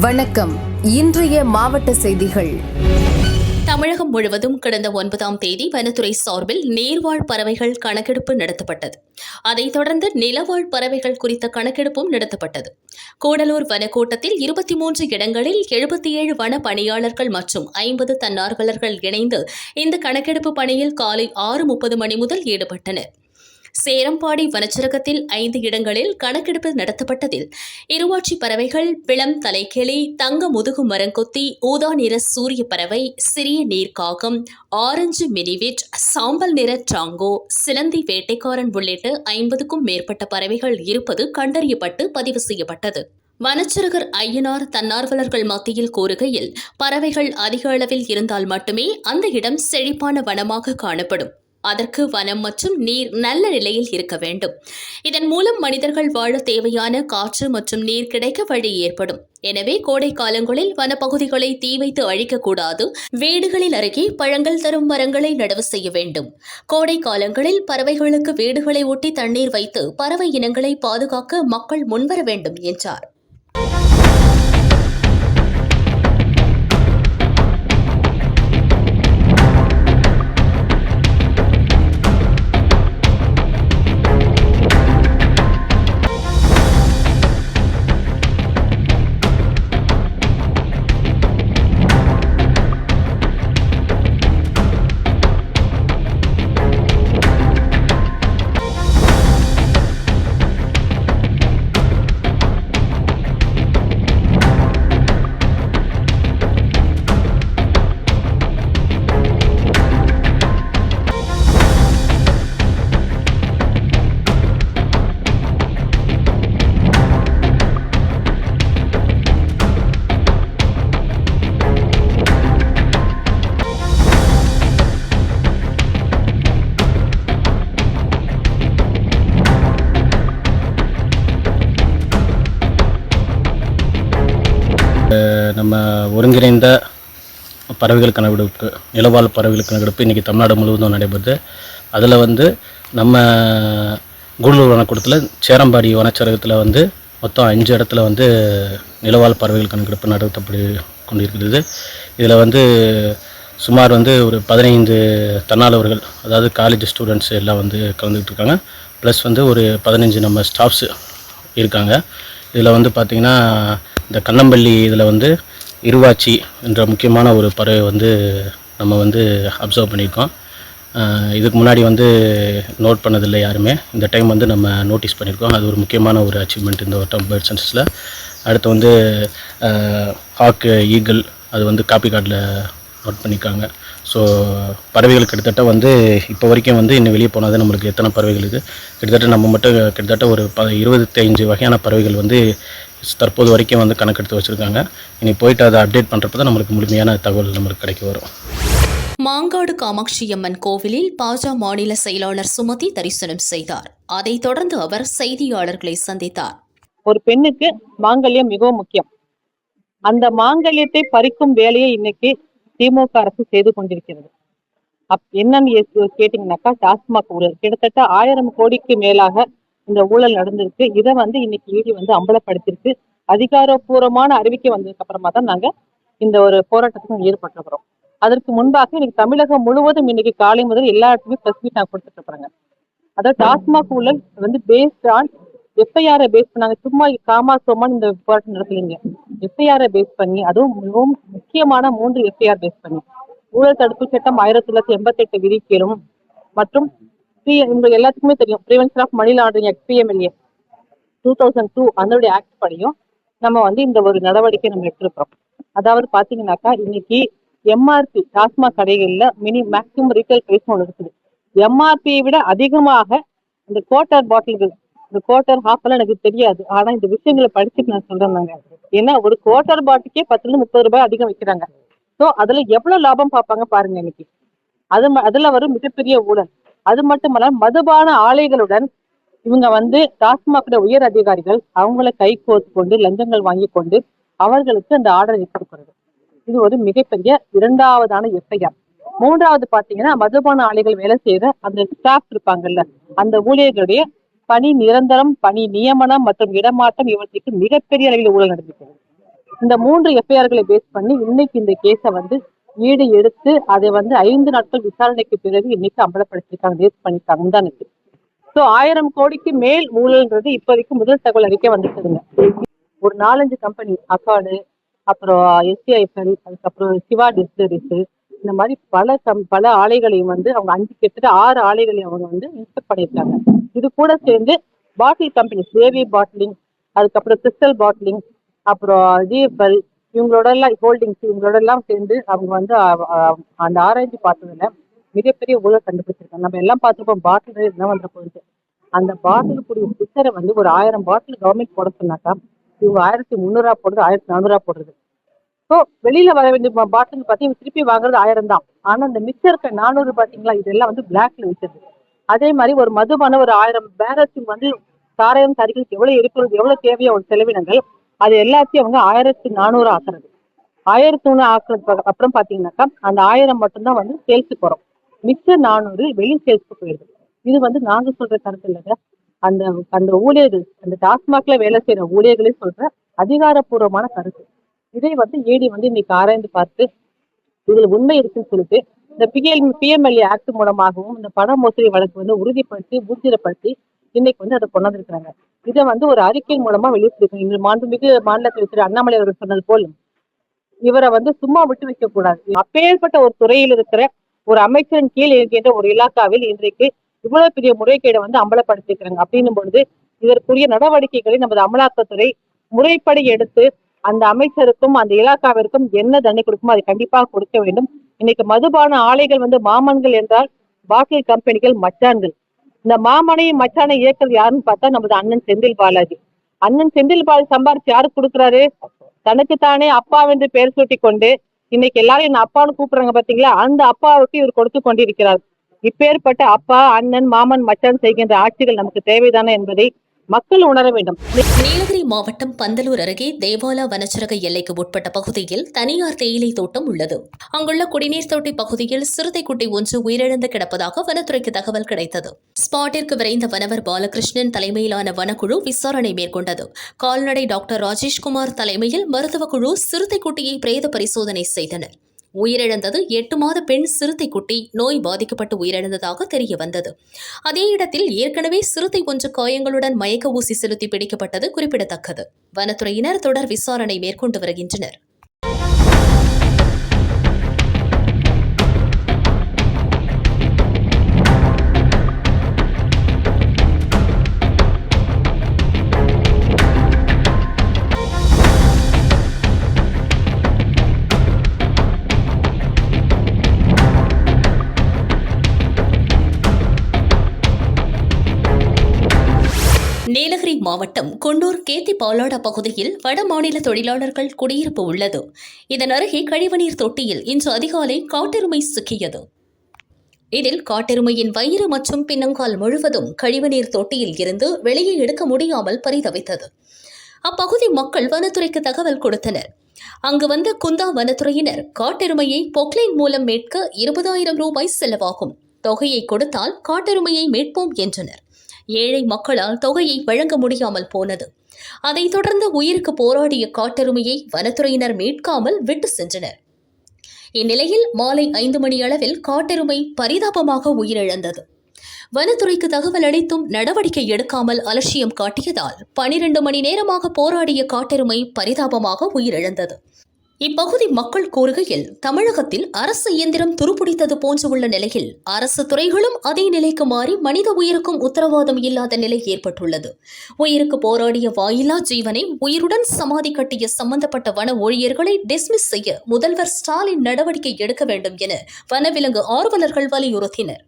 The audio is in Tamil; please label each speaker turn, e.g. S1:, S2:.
S1: வணக்கம். இன்றைய மாவட்ட செய்திகள்.
S2: தமிழகம் முழுவதும் கடந்த ஒன்பதாம் தேதி வனத்துறை சார்பில் நீர்வாழ் பறவைகள் கணக்கெடுப்பு நடத்தப்பட்டது. அதைத் தொடர்ந்து நிலவாழ் பறவைகள் குறித்த கணக்கெடுப்பும் நடத்தப்பட்டது. கூடலூர் வனக்கூட்டத்தில் இருபத்தி மூன்று இடங்களில் எழுபத்தி ஏழு வன பணியாளர்கள் மற்றும் ஐம்பது தன்னார்வலர்கள் இணைந்து இந்த கணக்கெடுப்பு பணியில் காலை ஆறு முப்பது மணி முதல் ஈடுபட்டனர். சேரம்பாடி வனச்சரகத்தில் ஐந்து இடங்களில் கணக்கெடுப்பு நடத்தப்பட்டதில் இருவாட்சி பறவைகள் பிளம் தலைக்கிளி தங்க முதுகு மரங்கொத்தி ஊதா நிற சூரிய பறவை சிறிய நீர்க்காகம் ஆரஞ்சு மினிவிட் சாம்பல் நிற ட்ராங்கோ சிலந்தி வேட்டைக்காரன் உள்ளிட்ட ஐம்பதுக்கும் மேற்பட்ட பறவைகள் இருப்பது கண்டறியப்பட்டு பதிவு செய்யப்பட்டது. வனச்சரகர் ஐயனார் தன்னார்வலர்கள் மத்தியில் கூறுகையில் பறவைகள் அதிக அளவில் இருந்தால் மட்டுமே அந்த இடம் செழிப்பான வனமாக காணப்படும். அதற்கு வனம் மற்றும் நீர் நல்ல நிலையில் இருக்க வேண்டும். இதன் மூலம் மனிதர்கள் வாழ தேவையான காற்று மற்றும் நீர் கிடைக்க வழி ஏற்படும். எனவே கோடை காலங்களில் வனப்பகுதிகளை தீ வைத்து அழிக்கக்கூடாது. வீடுகளில் அருகே பழங்கள் தரும் மரங்களை நடவு செய்ய வேண்டும். கோடை காலங்களில் பறவைகளுக்கு வீடுகளை ஒட்டி தண்ணீர் வைத்து பறவை இனங்களை பாதுகாக்க மக்கள் முன்வர வேண்டும் என்றார்.
S3: நம்ம ஒருங்கிணைந்த பறவைகள் கணக்கெடுப்பு நிலவாழ் பறவைகள் கணக்கெடுப்பு இன்றைக்கி தமிழ்நாடு முழுவதும் நடைபெறுது. அதில் வந்து நம்ம கூடலூர் வனக்கூடத்தில் சேரம்பாடி வனச்சரகத்தில் வந்து மொத்தம் அஞ்சு இடத்துல வந்து நிலவாழ் பறவைகள் கணக்கெடுப்பு நடத்தப்படி கொண்டிருக்கிறது. இதில் வந்து சுமார் வந்து ஒரு பதினைந்து தன்னார்வலர்கள் அதாவது காலேஜ் ஸ்டூடெண்ட்ஸ் எல்லாம் வந்து கலந்துக்கிட்டு இருக்காங்க. ப்ளஸ் வந்து ஒரு பதினஞ்சு நம்ம ஸ்டாஃப்ஸு இருக்காங்க. இதில் வந்து பார்த்திங்கன்னா இந்த கண்ணம்பள்ளி இதில் வந்து இருவாச்சி என்ற முக்கியமான ஒரு பறவை வந்து நம்ம வந்து அப்சர்வ் பண்ணியிருக்கோம். இதுக்கு முன்னாடி வந்து நோட் பண்ணதில்லை யாருமே. இந்த டைம் வந்து நம்ம நோட்டீஸ் பண்ணியிருக்கோம். அது ஒரு முக்கியமான ஒரு அச்சீவ்மெண்ட் இந்த ஒரு பேர்ட் சென்சஸில். அடுத்து வந்து ஹாக்கு ஈகிள் அது வந்து காப்பி கார்டில் நோட் பண்ணியிருக்காங்க. ஸோ பறவைகள் கிட்டத்தட்ட வந்து இப்போ வரைக்கும் வந்து இன்னும் வெளியே போனது நம்மளுக்கு எத்தனை பறவைகள் இருக்குது கிட்டத்தட்ட நம்ம மட்டும் கிட்டத்தட்ட ஒரு ப இருபத்தஞ்சு வகையான பறவைகள் வந்து தற்போது வரைக்கும் வந்து கணக்கெடுத்து வச்சுருக்காங்க. இனி போயிட்டு அதை அப்டேட் பண்ணுறப்ப தான் நம்மளுக்கு முழுமையான தகவல் நம்மளுக்கு கிடைக்க வரும்.
S2: மாங்காடு காமாட்சியம்மன் கோவிலில் பாஜ மாநில செயலாளர் சுமதி தரிசனம் செய்தார். அதைத் தொடர்ந்து அவர் செய்தியாளர்களை சந்தித்தார்.
S4: ஒரு பெண்ணுக்கு மாங்கல்யம் மிகவும் முக்கியம். அந்த மாங்கல்யத்தை பறிக்கும் வேலையை இன்னைக்கு திமுக அரசு செய்து கொண்டிருக்கிறது. அப் என்னன்னு கேட்டீங்கன்னாக்கா டாஸ்மாக் ஊழல். கிட்டத்தட்ட ஆயிரம் கோடிக்கு மேலாக இந்த ஊழல் நடந்திருக்கு. இதை வந்து இன்னைக்கு ஈடி வந்து அம்பலப்படுத்திருக்கு அதிகாரப்பூர்வமான அறிவிக்கை வந்ததுக்கு அப்புறமா தான் நாங்க இந்த ஒரு போராட்டத்துக்கு ஈடுபட்டிருக்கிறோம். அதற்கு முன்பாக இன்னைக்கு தமிழகம் முழுவதும் இன்னைக்கு காலை முதல் எல்லா பிரஸ் மீட் நாங்க கொடுத்துட்டு இருக்கிறோங்க. அதாவது டாஸ்மாக் ஊழல் வந்து பேஸ்ட் ஆன் எஃப்ஐஆரை பேஸ் பண்ணாங்க. சும்மா காமா சோமான்னு இந்த போராட்டம் நடத்தலைங்க எஃப்ஐஆரை பேஸ் பண்ணி அதுவும் மிகவும் முக்கியமான மூன்று எஃப்ஐஆர் பேஸ் பண்ணி. ஊழல் தடுப்பு சட்டம் ஆயிரத்தி தொள்ளாயிரத்தி எண்பத்தி எட்டு விதிக்கலும் மற்றும் P- உங்களுக்கு எல்லாத்துக்குமே தெரியும். Prevention of money laundering act PMLA two thousand two அதனுடைய ஆக்ட் படியும் நம்ம வந்து இந்த ஒரு நடவடிக்கை நம்ம எடுத்திருக்கிறோம். அதாவது பாத்தீங்கன்னாக்கா இன்னைக்கு எம்ஆர்பி டாஸ்மாக் கடைகள்ல மினி மேக்ஸிமம் ரீட்டைல் பிரைஸ் ஒன்று இருக்குது. எம்ஆர்பியை விட அதிகமாக இந்த குவார்டர் பாட்டில்கள் இந்த குவார்டர் ஹாஃப் எல்லாம் எனக்கு தெரியாது. ஆனா இந்த விஷயங்களை படிச்சுட்டு நான் சொல்கிறேன் நாங்கள் ஏன்னா ஒரு குவார்டர் பாட்டிக்கே பத்துலேருந்து முப்பது ரூபாய் அதிகம் வைக்கிறாங்க. சோ அதுல எவ்வளவு லாபம் பார்ப்பாங்க பாருங்க இன்னைக்கு. அது அதில் அதுல வரும் மிகப்பெரிய ஊழல். அது மட்டுமல்ல மதுபான ஆலைகளுடன் இவங்க வந்து டாஸ்மாக் உயர் அதிகாரிகள் அவங்கள கை கோர்த்து கொண்டு லஞ்சங்கள் வாங்கி கொண்டு அவர்களுக்கு அந்த ஆர்டரை கொடுக்கிறது இது ஒரு மிகப்பெரிய இரண்டாவதான எஃப்ஐஆர். மூன்றாவது பாத்தீங்கன்னா மதுபான ஆலைகள் வேலை செய்யற அந்த ஸ்டாஃப் இருப்பாங்கல்ல அந்த ஊழியர்களுடைய பணி நிரந்தரம் பணி நியமனம் மற்றும் இடமாற்றம் இவற்றுக்கு மிகப்பெரிய அளவில் ஊழல் நடந்திருக்கிறது. இந்த மூன்று எஃப்ஐஆர்களை பேஸ் பண்ணி இன்னைக்கு இந்த கேஸை வந்து ஈடு எடுத்து அதை வந்து ஐந்து நாட்கள் விசாரணைக்கு பிறகு இன்னைக்கு அம்பலப்படுத்திருக்காங்க ரேஸ் பண்ணிருக்காங்க முந்தானத்து ஸோ ஆயிரம் கோடிக்கு மேல் ஊழல்ன்றது இப்போதைக்கு முதல் தகவல் அறிக்கை வந்துருக்குதுங்க. ஒரு நாலஞ்சு கம்பெனி அக்காடு அப்புறம் எஸ்டிஐஎஃப்எல் அதுக்கப்புறம் சிவா டிஸ்டரிஸ் இந்த மாதிரி பல கம் பல ஆலைகளையும் வந்து அவங்க அஞ்சு கிட்டத்தட்ட ஆறு ஆலைகளையும் அவங்க வந்து இன்ஸ்பெக்ட் பண்ணியிருக்காங்க. இது கூட சேர்ந்து பாட்டில் கம்பெனிஸ் தேவி பாட்டிலிங் அதுக்கப்புறம் கிறிஸ்டல் பாட்டிலிங் அப்புறம் ஜிஎஃப்எல் இவங்களோட எல்லாம் ஹோல்டிங்ஸ் இவங்களோட எல்லாம் சேர்ந்து அவங்க வந்து அந்த ஆராய்ச்சி பார்த்ததுல மிகப்பெரிய ஊழல் கண்டுபிடிச்சிருக்காங்க. நம்ம எல்லாம் பார்த்துருப்போம் பாட்டில் என்ன வந்துட போகுது? அந்த பாட்டிலுக்குரிய கூடிய ஸ்டிக்கரை வந்து ஒரு ஆயிரம் பாட்டில் கவர்மெண்ட் போட சொன்னாக்கா இவங்க ஆயிரத்தி முந்நூறுரூவா போடுறது ஆயிரத்தி நானூறுரூவா போடுறது. ஸோ வெளியில வர வேண்டிய பாட்டில் பார்த்தீங்கன்னா திருப்பி வாங்குறது ஆயிரம் தான். ஆனா அந்த மிச்சம் இருக்க நானூறு பாத்தீங்களா இதெல்லாம் வந்து பிளாக்ல விற்கிறது அதே மாதிரி ஒரு மதுபான ஒரு ஆயிரம் பேரஸும் வந்து சாராயம் தறிகளுக்கு எவ்வளவு இருக்கிறது எவ்வளவு தேவையோ ஒரு செலவினங்கள் அது எல்லாத்தையும் அவங்க ஆயிரத்தி நானூறு ஆக்குறது. ஆயிரத்தி நூறு ஆக்குறது அப்புறம் பாத்தீங்கன்னாக்கா அந்த ஆயிரம் மட்டும்தான் வந்து சேல்ஸுக்கு வரும் மிச்ச நானூறு வெளி சேல்ஸுக்கு போயிடுது. இது வந்து நாங்க சொல்ற கருத்து இல்லைங்க. அந்த அந்த ஊழியர்கள் அந்த டாஸ்மாக்ல வேலை செய்யற ஊழியர்களே சொல்ற அதிகாரப்பூர்வமான கருத்து இதை வந்து ஏடி வந்து இன்னைக்கு ஆராய்ந்து பார்த்து இதுல உண்மை இருக்குன்னு சொல்லிட்டு இந்த பிஎல் பிஎம்எல்ஏ ஆக்ட் மூலமாகவும் இந்த பண மோசடி வழக்கு வந்து உறுதிப்படுத்தி ஊர்ஜிதப்படுத்தி இன்னைக்கு வந்து அதை கொண்டு வந்திருக்கிறாங்க இதை வந்து ஒரு அறிக்கை மூலமா வெளியிட்டிருக்கோம் இன்று மாண்புமிகு மாநிலத்தில் திரு அண்ணாமலை அவர்கள் சொன்னது போல் இவரை வந்து சும்மா விட்டு வைக்க கூடாது அப்பேற்பட்ட ஒரு துறையில் இருக்கிற ஒரு அமைச்சரின் கீழ் இருக்கின்ற ஒரு இலாக்காவில் இன்றைக்கு இவ்வளவு பெரிய முறைகேடை வந்து அம்பலப்படுத்திருக்கிறாங்க அப்படின்னும் பொழுது இதற்குரிய நடவடிக்கைகளை நமது அமலாக்கத்துறை முறைப்படி எடுத்து அந்த அமைச்சருக்கும் அந்த இலாக்காவிற்கும் என்ன தண்டனை கொடுக்குமோ அதை கண்டிப்பாக கொடுக்க வேண்டும். இன்னைக்கு மதுபான ஆலைகள் வந்து மாமன்கள் என்றால் பாட்டில் கம்பெனிகள் மச்சான்கள். இந்த மாமனையும் மச்சானை இயக்குறது யாருன்னு பார்த்தா நமது அண்ணன் செந்தில் பாலாஜி. அண்ணன் செந்தில் பாலாஜி சம்பாரிச்சு யாருக்கு கொடுக்குறாரு? தனக்குத்தானே அப்பாவென்று பெயர் சூட்டி கொண்டு இன்னைக்கு எல்லாரும் என்ன அப்பான்னு கூப்பிடுறாங்க பாத்தீங்களா அந்த அப்பாவுக்கு இவர் கொடுத்து கொண்டிருக்கிறார். இப்பேற்பட்ட அப்பா அண்ணன் மாமன் மச்சான் செய்கின்ற ஆட்சிகள் நமக்கு தேவைதானே என்பதை மக்கள் உணர வேண்டும்.
S2: நீலகிரி மாவட்டம் பந்தலூர் அருகே தேவாலா வனச்சரக எல்லைக்கு உட்பட்ட பகுதியில் தனியார் தேயிலை தோட்டம் உள்ளது. அங்குள்ள குடிநீர் தொட்டி பகுதியில் சிறுத்தைக்குட்டி ஒன்று உயிரிழந்து கிடப்பதாக வனத்துறைக்கு தகவல் கிடைத்தது. ஸ்பாட்டிற்கு விரைந்த வனவர் பாலகிருஷ்ணன் தலைமையிலான வனக்குழு விசாரணை மேற்கொண்டது. கால்நடை டாக்டர் ராஜேஷ்குமார் தலைமையில் மருத்துவக் குழு சிறுத்தைக்குட்டியை பிரேத பரிசோதனை செய்தனர். உயிரிழந்தது. எட்டு மாத பெண் சிறுத்தை குட்டி நோய் பாதிக்கப்பட்டு உயிரிழந்ததாக தெரிய வந்தது அதே இடத்தில் ஏற்கனவே சிறுத்தை ஒன்று காயங்களுடன் மயக்க ஊசி செலுத்தி பிடிக்கப்பட்டது குறிப்பிடத்தக்கது. வனத்துறையினர் தொடர் விசாரணை மேற்கொண்டு வருகின்றனர். மாவட்டம் குன்னூர் கேத்தி பாலாடா பகுதியில் வட மாநில தொழிலாளர்கள் குடியிருப்பு உள்ளது. இதன் அருகே கழிவுநீர் தொட்டியில் இன்று அதிகாலை காட்டெருமை சிக்கியது. இதில் காட்டெருமையின் வயிறு மற்றும் பின்னங்கால் முழுவதும் கழிவுநீர் தொட்டியில் இருந்து வெளியே எடுக்க முடியாமல் பரிதவித்தது. அப்பகுதி மக்கள் வனத்துறைக்கு தகவல் கொடுத்தனர். அங்கு வந்த குந்தா வனத்துறையினர் காட்டெருமையை பொக்லைன் மூலம் மீட்க இருபதாயிரம் ரூபாய் செலவாகும். தொகையை கொடுத்தால் காட்டெருமையை மீட்போம் என்றனர். ஏழை மக்களால் தொகையை வழங்க முடியாமல் போனது. அதைத் தொடர்ந்து உயிருக்கு போராடிய காட்டெருமையை வனத்துறையினர் மீட்காமல் விட்டு சென்றனர். இந்நிலையில் மாலை ஐந்து மணி அளவில் காட்டெருமை பரிதாபமாக உயிரிழந்தது. வனத்துறைக்கு தகவல் அளித்தும் நடவடிக்கை எடுக்காமல் அலட்சியம் காட்டியதால் பனிரெண்டு மணி நேரமாக போராடிய காட்டெருமை பரிதாபமாக உயிரிழந்தது. இப்பகுதி மக்கள் கூறுகையில் தமிழகத்தில் அரசு இயந்திரம் துருப்பிடித்தது போன்று உள்ள நிலையில் அரசு துறைகளும் அதே நிலைக்கு மாறி மனித உயிருக்கும் உத்தரவாதம் இல்லாத நிலை ஏற்பட்டுள்ளது. உயிருக்கு போராடிய வாயிலா ஜீவனை உயிருடன் சமாதி கட்டிய சம்பந்தப்பட்ட வன ஊழியர்களை டிஸ்மிஸ் செய்ய முதல்வர் ஸ்டாலின் நடவடிக்கை எடுக்க வேண்டும் என வனவிலங்கு ஆர்வலர்கள் வலியுறுத்தினர்.